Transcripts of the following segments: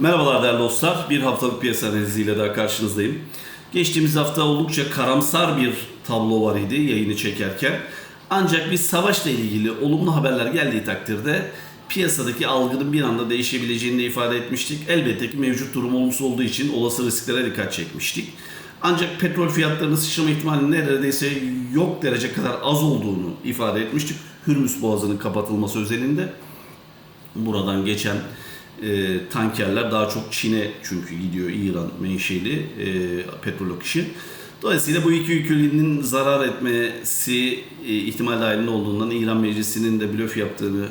Merhabalar değerli dostlar. Bir haftalık piyasa analiziyle daha karşınızdayım. Geçtiğimiz hafta oldukça karamsar bir tablo var idi yayını çekerken. Ancak biz savaşla ilgili olumlu haberler geldiği takdirde piyasadaki algının bir anda değişebileceğini ifade etmiştik. Elbette ki mevcut durum olumsuz olduğu için olası risklere dikkat çekmiştik. Ancak petrol fiyatlarının sıçrama ihtimali neredeyse yok derece kadar az olduğunu ifade etmiştik. Hürmüz Boğazı'nın kapatılması özelinde. Buradan geçen e, tankerler daha çok Çin'e çünkü gidiyor İran menşeli e, petrol akışı. Dolayısıyla bu iki ülkenin zarar etmesi e, ihtimal dahilinde olduğundan İran Meclisi'nin de blöf yaptığını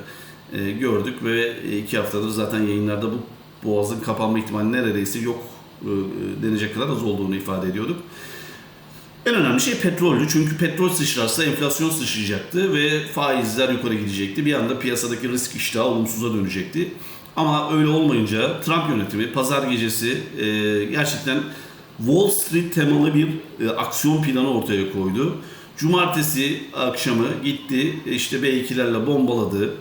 e, gördük ve iki haftadır zaten yayınlarda bu boğazın kapanma ihtimali neredeyse yok e, denecek kadar az olduğunu ifade ediyorduk. En önemli şey petrollü. Çünkü petrol sıçrarsa enflasyon sıçrayacaktı ve faizler yukarı gidecekti. Bir anda piyasadaki risk iştahı olumsuza dönecekti. Ama öyle olmayınca Trump yönetimi pazar gecesi e, gerçekten Wall Street temalı bir e, aksiyon planı ortaya koydu. Cumartesi akşamı gitti işte B2'lerle bombaladı.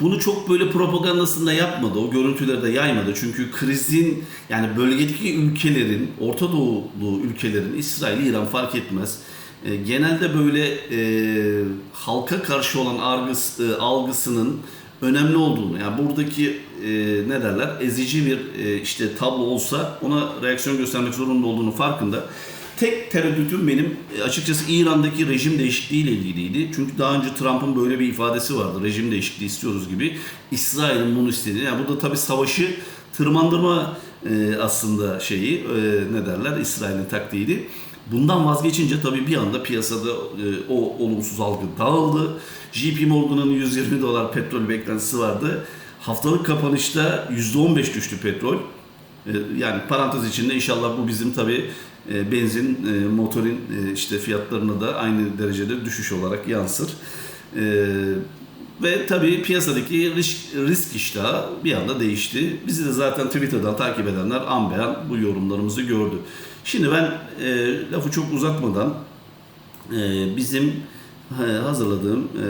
Bunu çok böyle propagandasında yapmadı. O görüntüleri de yaymadı. Çünkü krizin yani bölgedeki ülkelerin, Orta Doğulu ülkelerin, İsrail, İran fark etmez. E, genelde böyle e, halka karşı olan argıs, e, algısının önemli olduğunu yani buradaki e, ne derler ezici bir e, işte tablo olsa ona reaksiyon göstermek zorunda olduğunu farkında. Tek tereddütüm benim e, açıkçası İran'daki rejim değişikliği ile ilgiliydi. Çünkü daha önce Trump'ın böyle bir ifadesi vardı. Rejim değişikliği istiyoruz gibi. İsrail'in bunu istediğini. Yani burada tabii savaşı tırmandırma e, aslında şeyi e, ne derler İsrail'in taktiğiydi. Bundan vazgeçince tabii bir anda piyasada e, o olumsuz algı dağıldı. JP Morgan'ın 120 dolar petrol beklentisi vardı. Haftalık kapanışta %15 düştü petrol. E, yani parantez içinde inşallah bu bizim tabii e, benzin, e, motorin e, işte fiyatlarına da aynı derecede düşüş olarak yansır. E, ve tabii piyasadaki risk, risk iştahı bir anda değişti. Bizi de zaten Twitter'dan takip edenler an beyan bu yorumlarımızı gördü. Şimdi ben lafı çok uzatmadan e, bizim hazırladığım e,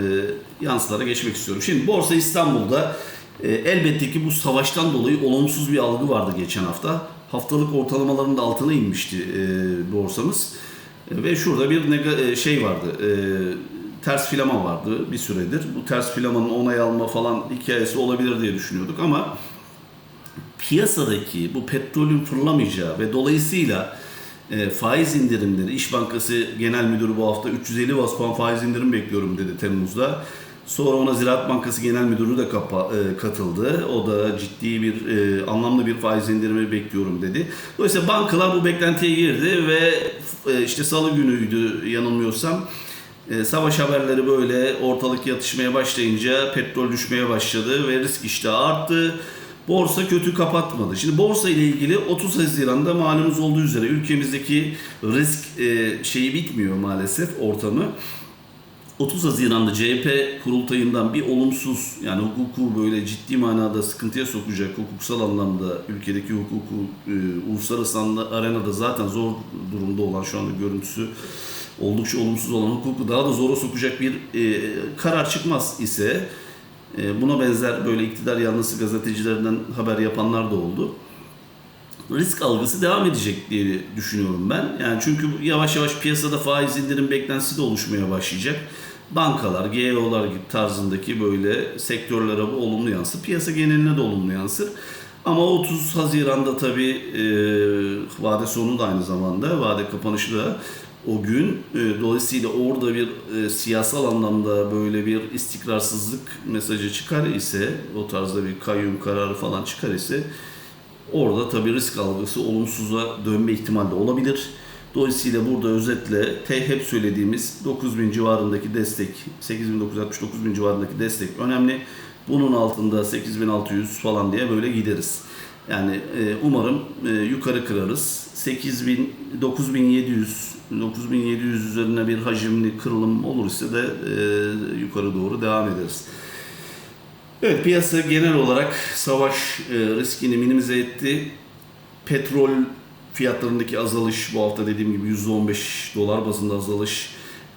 yansılara geçmek istiyorum. Şimdi Borsa İstanbul'da e, elbette ki bu savaştan dolayı olumsuz bir algı vardı geçen hafta. Haftalık ortalamaların da altına inmişti e, borsamız. Ve şurada bir şey vardı. Ters filama vardı bir süredir. Bu ters filamanın onay alma falan hikayesi olabilir diye düşünüyorduk ama piyasadaki bu petrolün fırlamayacağı ve dolayısıyla e, faiz indirimleri, İş Bankası Genel Müdürü bu hafta 350 bas puan faiz indirim bekliyorum dedi Temmuz'da. Sonra ona Ziraat Bankası Genel Müdürü de kapa, e, katıldı. O da ciddi bir, e, anlamlı bir faiz indirimi bekliyorum dedi. Dolayısıyla bankalar bu beklentiye girdi ve e, işte salı günüydü yanılmıyorsam. E, savaş haberleri böyle ortalık yatışmaya başlayınca petrol düşmeye başladı ve risk iştahı arttı. Borsa kötü kapatmadı. Şimdi borsa ile ilgili 30 Haziran'da malumunuz olduğu üzere ülkemizdeki risk e, şeyi bitmiyor maalesef ortamı. 30 Haziran'da CHP kurultayından bir olumsuz yani hukuku böyle ciddi manada sıkıntıya sokacak hukuksal anlamda ülkedeki hukuku e, uluslararası arenada zaten zor durumda olan şu anda görüntüsü oldukça olumsuz olan hukuku daha da zora sokacak bir e, karar çıkmaz ise buna benzer böyle iktidar yanlısı gazetecilerinden haber yapanlar da oldu. Risk algısı devam edecek diye düşünüyorum ben. Yani çünkü yavaş yavaş piyasada faiz indirim beklentisi de oluşmaya başlayacak. Bankalar, GEO'lar tarzındaki böyle sektörlere bu olumlu yansır. Piyasa geneline de olumlu yansır. Ama 30 Haziran'da tabii e, vade sonu da aynı zamanda, vade kapanışı da o gün. E, dolayısıyla orada bir e, siyasal anlamda böyle bir istikrarsızlık mesajı çıkar ise, o tarzda bir kayyum kararı falan çıkar ise orada tabii risk algısı olumsuza dönme ihtimali de olabilir. Dolayısıyla burada özetle te hep söylediğimiz 9000 civarındaki destek, 8969 civarındaki destek önemli. Bunun altında 8600 falan diye böyle gideriz. Yani e, umarım e, yukarı kırarız. 8000 9700 9700 üzerine bir hacimli kırılım olur ise de e, yukarı doğru devam ederiz. Evet piyasa genel olarak savaş e, riskini minimize etti. Petrol fiyatlarındaki azalış bu hafta dediğim gibi %15 dolar bazında azalış.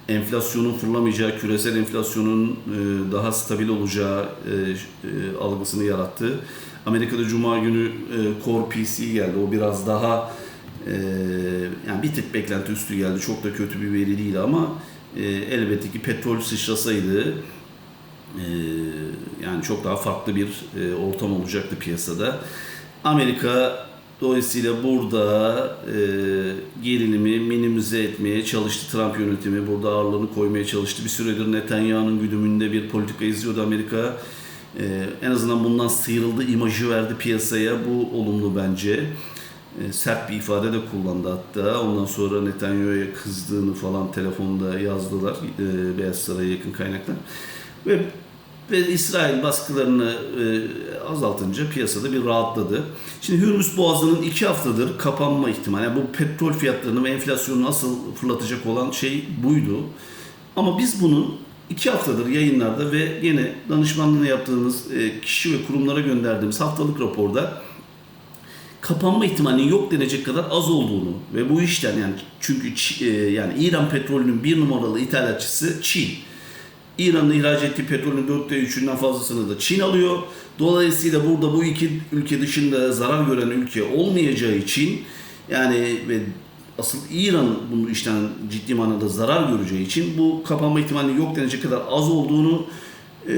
Enflasyonun fırlamayacağı, küresel enflasyonun e, daha stabil olacağı e, e, algısını yarattı. Amerika'da Cuma günü Core PC geldi. O biraz daha yani bir tık beklenti üstü geldi. Çok da kötü bir veri değil ama elbette ki petrol sıçrasaydı yani çok daha farklı bir ortam olacaktı piyasada. Amerika dolayısıyla burada e, gerilimi minimize etmeye çalıştı Trump yönetimi. Burada ağırlığını koymaya çalıştı. Bir süredir Netanyahu'nun güdümünde bir politika izliyordu Amerika. E, en azından bundan sıyrıldı, imajı verdi piyasaya. Bu olumlu bence. E, sert bir ifade de kullandı hatta. Ondan sonra Netanyahu'ya kızdığını falan telefonda yazdılar e, Beyaz Saray'a yakın kaynaklar. Ve ve İsrail baskılarını e, azaltınca piyasada bir rahatladı. Şimdi Hürmüz Boğazı'nın iki haftadır kapanma ihtimali, yani bu petrol fiyatlarını ve enflasyonu asıl fırlatacak olan şey buydu. Ama biz bunun iki haftadır yayınlarda ve yine danışmanlığını yaptığımız e, kişi ve kurumlara gönderdiğimiz haftalık raporda kapanma ihtimalinin yok denecek kadar az olduğunu ve bu işten yani çünkü e, yani İran petrolünün bir numaralı ithalatçısı Çin. İran'ın ihraç ettiği petrolün dörtte üçünden fazlasını da Çin alıyor. Dolayısıyla burada bu iki ülke dışında zarar gören ülke olmayacağı için yani ve asıl İran bunu işten ciddi manada zarar göreceği için bu kapanma ihtimalinin yok denecek kadar az olduğunu e,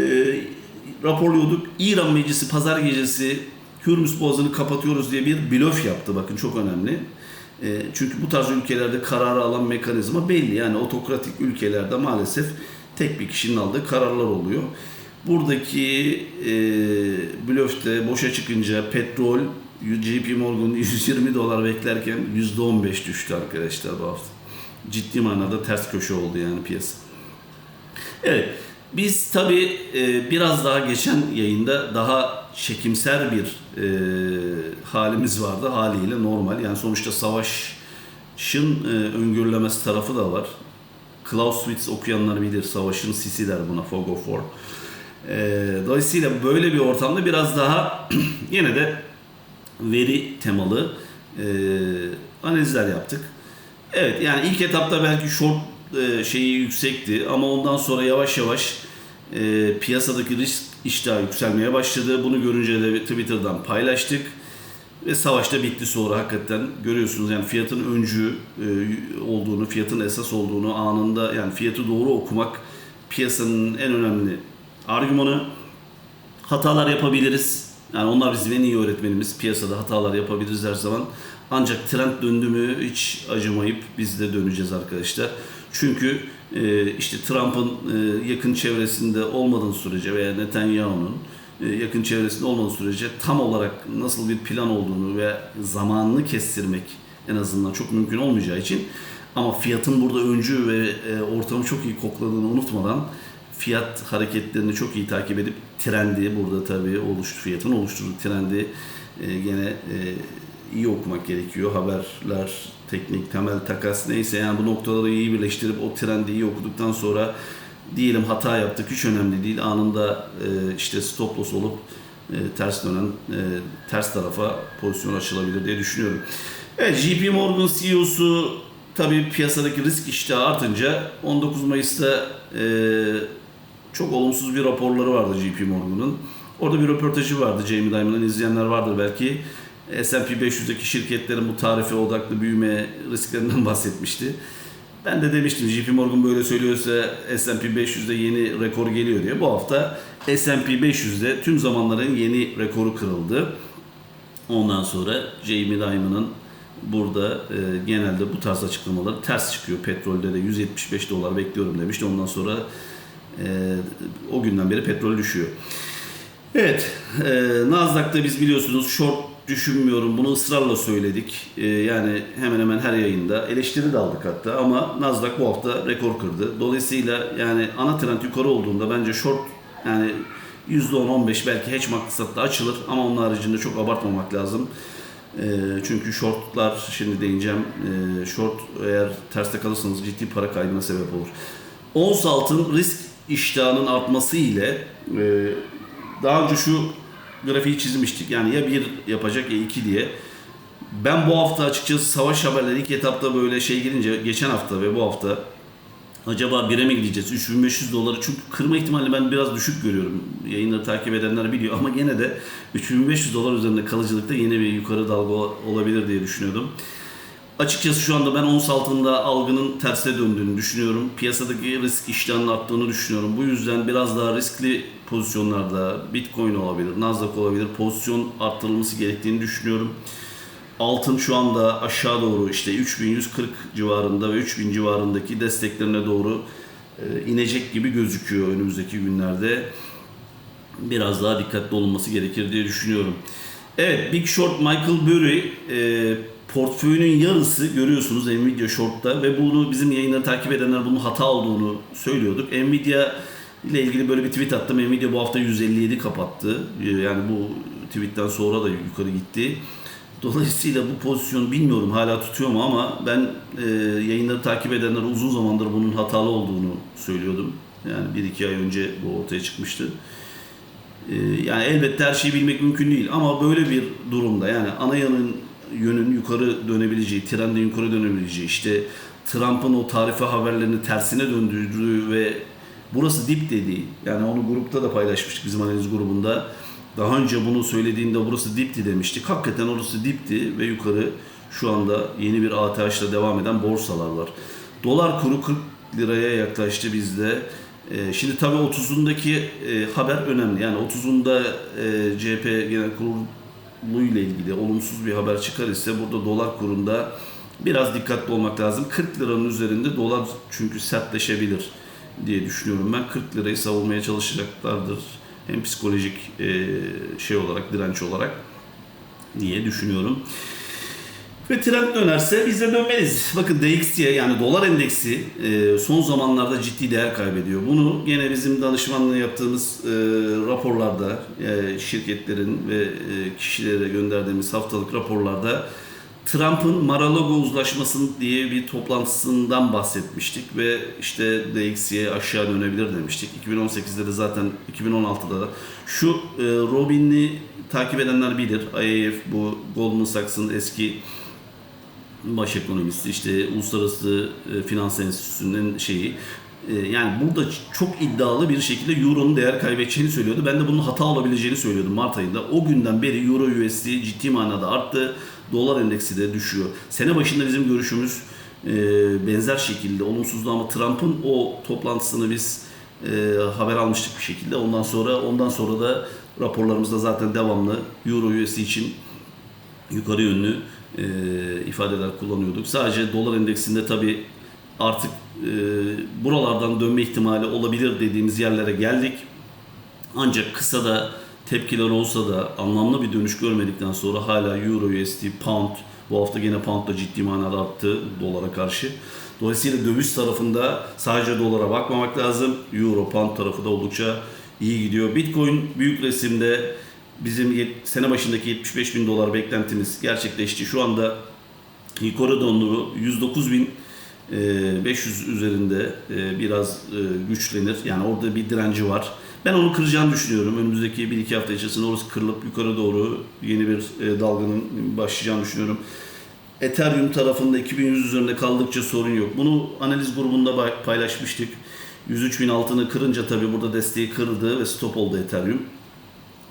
raporluyorduk. İran Meclisi pazar gecesi Hürmüz Boğazı'nı kapatıyoruz diye bir blöf yaptı. Bakın çok önemli. E, çünkü bu tarz ülkelerde kararı alan mekanizma belli. Yani otokratik ülkelerde maalesef tek bir kişinin aldığı kararlar oluyor. Buradaki e, blöfte boşa çıkınca petrol JP Morgan 120 dolar beklerken %15 düştü arkadaşlar bu hafta. Ciddi manada ters köşe oldu yani piyasa. Evet, biz tabii e, biraz daha geçen yayında daha çekimser bir e, halimiz vardı haliyle normal. Yani sonuçta savaşın e, öngörülemez tarafı da var. Clausewitz okuyanlar bilir, savaşın sisi der buna, fog of war. E, dolayısıyla böyle bir ortamda biraz daha yine de veri temalı e, analizler yaptık. Evet yani ilk etapta belki short e, şeyi yüksekti ama ondan sonra yavaş yavaş e, piyasadaki risk iştahı yükselmeye başladı. Bunu görünce de Twitter'dan paylaştık. Ve savaş da bitti sonra hakikaten görüyorsunuz yani fiyatın öncü e, olduğunu, fiyatın esas olduğunu anında yani fiyatı doğru okumak piyasanın en önemli argümanı. Hatalar yapabiliriz. Yani onlar bizim en iyi öğretmenimiz. Piyasada hatalar yapabiliriz her zaman. Ancak trend döndü mü hiç acımayıp biz de döneceğiz arkadaşlar. Çünkü e, işte Trump'ın e, yakın çevresinde olmadığın sürece veya Netanyahu'nun yakın çevresinde olmadığı sürece tam olarak nasıl bir plan olduğunu ve zamanını kestirmek en azından çok mümkün olmayacağı için ama fiyatın burada öncü ve e, ortamı çok iyi kokladığını unutmadan fiyat hareketlerini çok iyi takip edip trendi burada tabii oluştu fiyatın oluşturduğu trendi e, gene e, iyi okumak gerekiyor. Haberler, teknik, temel takas neyse yani bu noktaları iyi birleştirip o trendi iyi okuduktan sonra diyelim hata yaptık hiç önemli değil. Anında e, işte stop loss olup e, ters dönen e, ters tarafa pozisyon açılabilir diye düşünüyorum. Evet JP Morgan CEO'su tabii piyasadaki risk iştahı artınca 19 Mayıs'ta e, çok olumsuz bir raporları vardı JP Morgan'ın. Orada bir röportajı vardı Jamie Dimon'dan izleyenler vardır belki. S&P 500'deki şirketlerin bu tarife odaklı büyüme risklerinden bahsetmişti. Ben de demiştim JP Morgan böyle söylüyorsa S&P 500'de yeni rekor geliyor diye. Bu hafta S&P 500'de tüm zamanların yeni rekoru kırıldı. Ondan sonra Jamie Dimon'ın burada e, genelde bu tarz açıklamaları ters çıkıyor. Petrolde de 175 dolar bekliyorum demişti. Ondan sonra e, o günden beri petrol düşüyor. Evet, e, Nasdaq'ta biz biliyorsunuz short düşünmüyorum. Bunu ısrarla söyledik. E, yani hemen hemen her yayında eleştiri de aldık hatta ama Nasdaq bu hafta rekor kırdı. Dolayısıyla yani ana trend yukarı olduğunda bence short yani %10-15 belki hedge maksatta açılır ama onun haricinde çok abartmamak lazım. E, çünkü shortlar şimdi değineceğim. E, short eğer terste kalırsanız ciddi para kaybına sebep olur. Ons altın risk iştahının artması ile daha önce şu grafiği çizmiştik. Yani ya bir yapacak ya iki diye. Ben bu hafta açıkçası savaş haberleri ilk etapta böyle şey gelince geçen hafta ve bu hafta Acaba bire mi gideceğiz? 3500 doları çünkü kırma ihtimali ben biraz düşük görüyorum. Yayınları takip edenler biliyor ama gene de 3500 dolar üzerinde kalıcılıkta yeni bir yukarı dalga olabilir diye düşünüyordum. Açıkçası şu anda ben ons altında algının tersine döndüğünü düşünüyorum. Piyasadaki risk iştahının arttığını düşünüyorum. Bu yüzden biraz daha riskli pozisyonlarda Bitcoin olabilir, Nasdaq olabilir pozisyon arttırılması gerektiğini düşünüyorum. Altın şu anda aşağı doğru işte 3140 civarında ve 3000 civarındaki desteklerine doğru e, inecek gibi gözüküyor önümüzdeki günlerde. Biraz daha dikkatli olunması gerekir diye düşünüyorum. Evet Big Short Michael Burry e, portföyünün yarısı görüyorsunuz Nvidia Short'ta ve bunu bizim yayınları takip edenler bunun hata olduğunu söylüyorduk. Nvidia ile ilgili böyle bir tweet attım. Nvidia bu hafta 157 kapattı. E, yani bu tweetten sonra da yukarı gitti. Dolayısıyla bu pozisyon bilmiyorum hala tutuyor mu ama ben e, yayınları takip edenler uzun zamandır bunun hatalı olduğunu söylüyordum. Yani bir iki ay önce bu ortaya çıkmıştı. E, yani elbette her şeyi bilmek mümkün değil ama böyle bir durumda yani ana yanın yönün yukarı dönebileceği, trendin yukarı dönebileceği, işte Trump'ın o tarife haberlerini tersine döndürdüğü ve burası dip dediği, yani onu grupta da paylaşmıştık bizim analiz grubunda daha önce bunu söylediğinde burası dipti demiştik. Hakikaten orası dipti ve yukarı şu anda yeni bir ATH'la devam eden borsalar var. Dolar kuru 40 liraya yaklaştı bizde. E, şimdi tabii 30'undaki e, haber önemli. Yani 30'unda e, CHP Genel Kurulu ile ilgili olumsuz bir haber çıkar ise burada dolar kurunda biraz dikkatli olmak lazım. 40 liranın üzerinde dolar çünkü sertleşebilir diye düşünüyorum. Ben 40 lirayı savunmaya çalışacaklardır hem psikolojik e, şey olarak, direnç olarak diye düşünüyorum. Ve trend dönerse biz de dönmeliyiz. Bakın DXY yani dolar endeksi e, son zamanlarda ciddi değer kaybediyor. Bunu yine bizim danışmanlığı yaptığımız e, raporlarda e, şirketlerin ve kişilere gönderdiğimiz haftalık raporlarda Trump'ın Mar-a-Lago diye bir toplantısından bahsetmiştik ve işte DXY aşağı dönebilir demiştik. 2018'de de zaten 2016'da da şu e, Robin'i takip edenler bilir. IAF bu Goldman Sachs'ın eski baş ekonomisti işte Uluslararası e, Finans Enstitüsü'nün şeyi e, yani burada çok iddialı bir şekilde Euro'nun değer kaybedeceğini söylüyordu. Ben de bunun hata olabileceğini söylüyordum Mart ayında. O günden beri Euro USD ciddi manada arttı. Dolar endeksi de düşüyor. Sene başında bizim görüşümüz e, benzer şekilde olumsuzdu ama Trump'ın o toplantısını biz haber almıştık bir şekilde. Ondan sonra ondan sonra da raporlarımızda zaten devamlı Euro USD için yukarı yönlü e, ifadeler kullanıyorduk. Sadece dolar endeksinde tabi artık e, buralardan dönme ihtimali olabilir dediğimiz yerlere geldik. Ancak kısa da tepkiler olsa da anlamlı bir dönüş görmedikten sonra hala Euro, USD, Pound bu hafta gene Pound da ciddi manada arttı dolara karşı. Dolayısıyla döviz tarafında sadece dolara bakmamak lazım. Euro, Pound tarafı da oldukça iyi gidiyor. Bitcoin büyük resimde bizim sene başındaki 75 bin dolar beklentimiz gerçekleşti. Şu anda yukarı döndü 109 bin 500 üzerinde biraz e, güçlenir. Yani orada bir direnci var. Ben onu kıracağını düşünüyorum. Önümüzdeki 1-2 hafta içerisinde orası kırılıp yukarı doğru yeni bir e, dalganın başlayacağını düşünüyorum. Ethereum tarafında 2100 üzerinde kaldıkça sorun yok. Bunu analiz grubunda paylaşmıştık. 103.000 altını kırınca tabii burada desteği kırdı ve stop oldu Ethereum.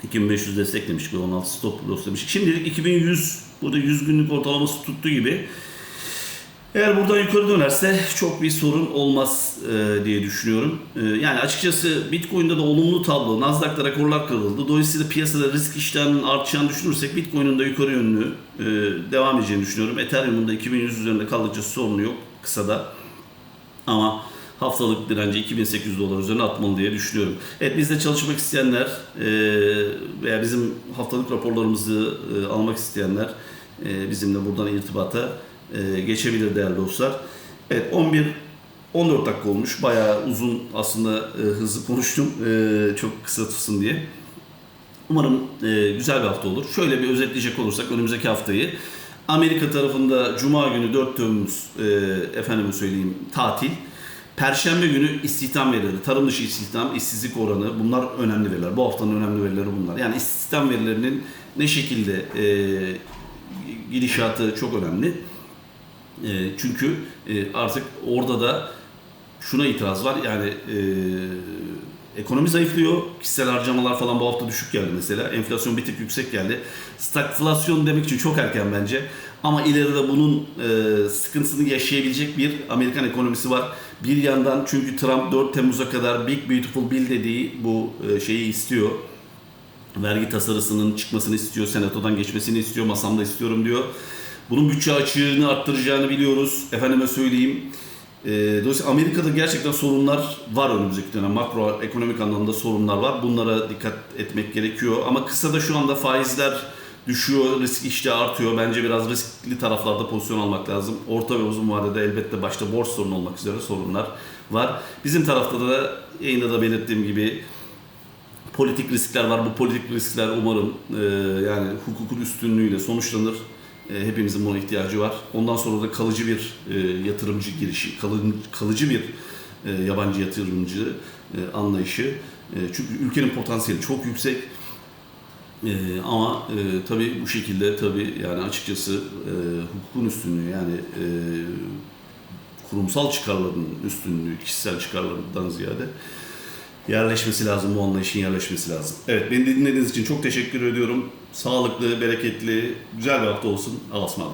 2500 destek demiştik 16 stop loss demiştik. Şimdilik 2100 burada 100 günlük ortalaması tuttu gibi. Eğer buradan yukarı dönerse çok bir sorun olmaz e, diye düşünüyorum. E, yani açıkçası Bitcoin'de de olumlu tablo. Nasdaq'ta rekorlar kırıldı. Dolayısıyla piyasada risk iştahının artacağını düşünürsek Bitcoin'in de yukarı yönlü e, devam edeceğini düşünüyorum. Ethereum'un da 2100 üzerinde kaldıkça sorunu yok kısada. Ama haftalık direnci 2800 dolar üzerine atmalı diye düşünüyorum. Evet bizde çalışmak isteyenler e, veya bizim haftalık raporlarımızı e, almak isteyenler e, bizimle buradan irtibata geçebilir değerli dostlar. Evet 11 14 dakika olmuş. Bayağı uzun aslında hızlı konuştum. Çok kısa tutsun diye. Umarım güzel bir hafta olur. Şöyle bir özetleyecek olursak önümüzdeki haftayı Amerika tarafında Cuma günü 4 Temmuz e, efendime söyleyeyim tatil. Perşembe günü istihdam verileri, tarım dışı istihdam, işsizlik oranı bunlar önemli veriler. Bu haftanın önemli verileri bunlar. Yani istihdam verilerinin ne şekilde e, gidişatı çok önemli. E, çünkü e, artık orada da şuna itiraz var. Yani e, ekonomi zayıflıyor. Kişisel harcamalar falan bu hafta düşük geldi mesela. Enflasyon bir tık yüksek geldi. Stagflasyon demek için çok erken bence. Ama ileride bunun e, sıkıntısını yaşayabilecek bir Amerikan ekonomisi var. Bir yandan çünkü Trump 4 Temmuz'a kadar Big Beautiful Bill dediği bu e, şeyi istiyor vergi tasarısının çıkmasını istiyor, senatodan geçmesini istiyor, masamda istiyorum diyor. Bunun bütçe açığını arttıracağını biliyoruz. Efendime söyleyeyim. Ee, dolayısıyla Amerika'da gerçekten sorunlar var önümüzdeki dönem. Makro ekonomik anlamda sorunlar var. Bunlara dikkat etmek gerekiyor. Ama kısada şu anda faizler düşüyor, risk işte artıyor. Bence biraz riskli taraflarda pozisyon almak lazım. Orta ve uzun vadede elbette başta borç sorunu olmak üzere sorunlar var. Bizim tarafta da yayında da belirttiğim gibi politik riskler var. Bu politik riskler umarım e, yani hukukun üstünlüğüyle sonuçlanır. E, hepimizin buna ihtiyacı var. Ondan sonra da kalıcı bir e, yatırımcı girişi, kalıcı, kalıcı bir e, yabancı yatırımcı e, anlayışı. E, çünkü ülkenin potansiyeli çok yüksek. E, ama e, tabii bu şekilde tabii yani açıkçası e, hukukun üstünlüğü yani e, kurumsal çıkarların üstünlüğü, kişisel çıkarlardan ziyade yerleşmesi lazım, bu anlayışın yerleşmesi lazım. Evet, beni dinlediğiniz için çok teşekkür ediyorum. Sağlıklı, bereketli, güzel bir hafta olsun. Allah'a.